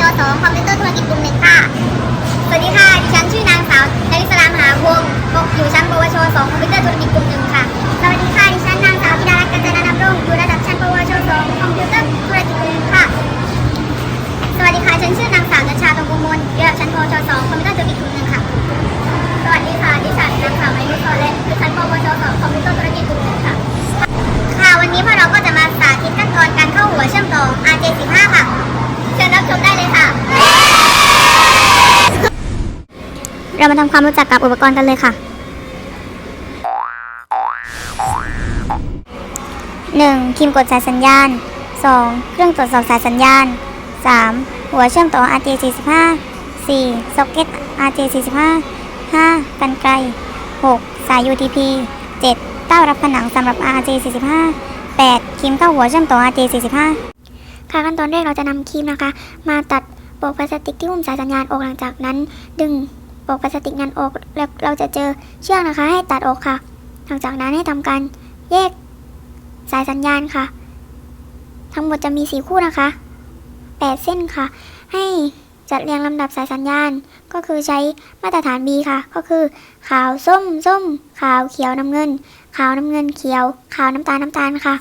ช2คอมพิวเตอร์ธุรกิจกลุ่มหนึ่งค่ะ สวัสดีค่ะ ดิฉันชื่อนางสาวนริศรามหาวงศ์อยู่ชั้นปวช2คอมพิวเตอร์ธุรกิจกลุ่มหนึ่งค่ะ สวัสดีค่ะ ดิฉันนางสาวธิดารัตน์กัญจนาดำรงอยู่ระดับชั้นปวช2คอมพิวเตอร์ธุรกิจกลุ่มหนึ่งค่ะ สวัสดีค่ะ ฉันชื่อนางสาวนัชชาตงกุมลอยู่ระดับชั้นปวช2คอมพิวเตอร์ธุรกิจกลุ่มหนึ่งค่ะ สวัสดีค่ะ ดิฉันนางสาวไมยุทธและอยู่ชั้นปวช2คอมพิวเตอร์ธุรกิจกลุ่มหนึ่งค่ะ วันนี้พวกเราก็จะมาสาธิตขั้นตอนการเข้าหัวเชื่อมต่อ RJ15 ค่ะ เชิญรับชมได้เลยค่ะ เรามาทำความรู้จักกับอุปกรณ์กันเลยค่ะ 1. คิมกดสายสัญญาณ 2. เครื่องตรวจสอบสายสัญญาณ 3. หัวเชื่อมต่อ RJ45 4. ซ็อกเก็ต RJ45 5. กันไกล 6. สาย UTP 7. เต้ารับผนังสำหรับ RJ45 8. คิมเข้าหัวเชื่อมต่อ RJ45 ค่ะขั้นตอนแรกเราจะนำครีมนะคะ มาตัดโปกพลาสติกที่หุ้มสายสัญญาณออกหลังจากนั้น ดึง ปลอกพลาสติกนั้นออกแล้วเราจะเจอเชือกนะคะ ให้ตัดออกค่ะ หลังจากนั้นให้ทำการแยกสายสัญญาณค่ะ ทั้งหมดจะมีสีคู่นะคะ8เส้นค่ะ ให้จัดเรียงลำดับสายสัญญาณ ก็คือใช้มาตรฐาน B ค่ะ ก็คือ ขาวส้มส้ม ขาวเขียวน้ำเงิน ขาวน้ำเงินเขียว ขาวน้ำตาลน้ำตาลค่ะ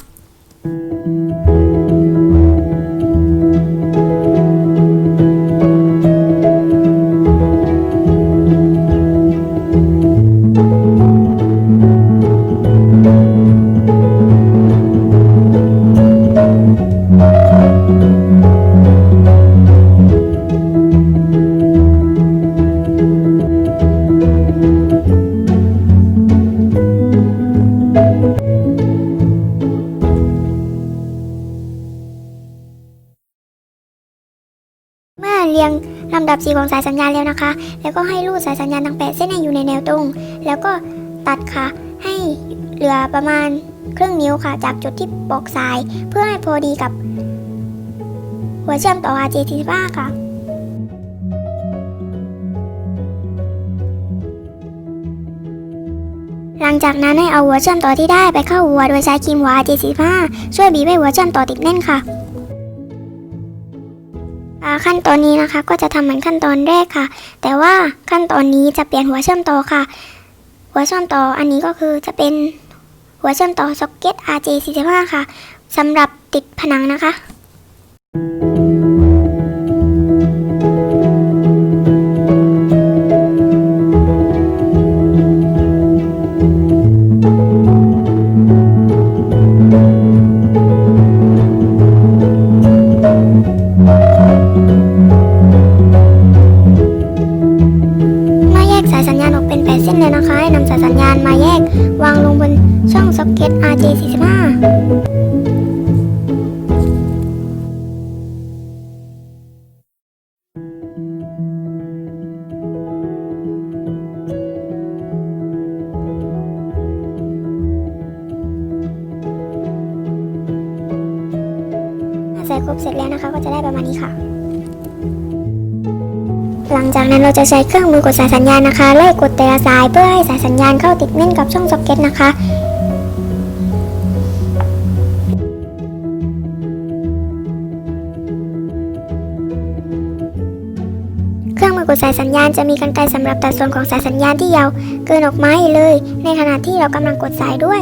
เมื่อเรียงลำดับสีของสายสัญญาณแล้วนะคะ แล้วก็ให้ลูดสายสัญญาณทั้งแปดเส้นให้อยู่ในแนวตรง แล้วก็ตัดค่ะ ให้เหลือประมาณครึ่งนิ้วค่ะ จากจุดที่ปอกสาย เพื่อให้พอดีกับ หัวเชื่อมต่อ RJ45 ค่ะหลังจากนั้นให้เอาหัวเชื่อมต่อที่ได้ไปเข้าหัวโดยใช้ครีมหัว RJ45 ช่วยบีบให้หัวเชื่อมต่อติดแน่นค่ะ ขั้นตอนนี้นะคะก็จะทำเหมือนขั้นตอนแรกค่ะ แต่ว่าขั้นตอนนี้จะเปลี่ยนหัวเชื่อมต่อค่ะ หัวเชื่อมต่ออันนี้ก็คือจะเป็นหัวเชื่อมต่อซ็อกเก็ต RJ45 ค่ะสำหรับติดผนังนะคะ เป็นเส้นแล้วนะคะให้นำสายสัญญาณมาแยก วางลงบนช่องซ็อกเก็ต RJ45 ใส่ครบเสร็จแล้วนะคะก็จะได้ประมาณนี้ค่ะ หลังจากนั้นเราจะใช้เครื่องมือกดสายสัญญาณนะคะไล่กดแต่ละสายเพื่อให้สายสัญญาณเข้าติดแน่นกับช่องซ็อกเก็ตนะคะเครื่องมือกดสายสัญญาณจะมีกรรไกรสำหรับตัดส่วนของสายสัญญาณที่ยาวเกินออกมาให้เลย ในขณะที่เรากำลังกดสายด้วย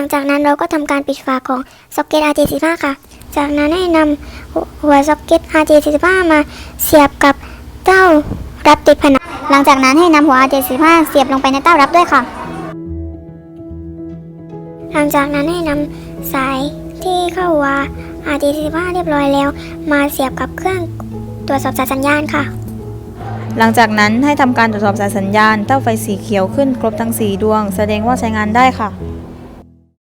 ลังจากนั้นเราก็ทำการปิดฝาของซ็อกเก็ต RJ45 ค่ะ จากนั้นให้นำหัวซ็อกเก็ต RJ45 มาเสียบกับเต้ารับติดผนัง หลังจากนั้นให้นำหัว RJ45 เสียบลงไปในเต้ารับด้วยค่ะ หลังจากนั้นให้นำสายที่เข้าหัว RJ45 เรียบร้อยแล้ว มาเสียบกับเครื่องตรวจสอบสายสัญญาณค่ะ หลังจากนั้นให้ทำการตรวจสอบสายสัญญาณ เต้าไฟสีเขียวขึ้นครบทั้ง 4 ดวง แสดงว่าใช้งานได้ค่ะ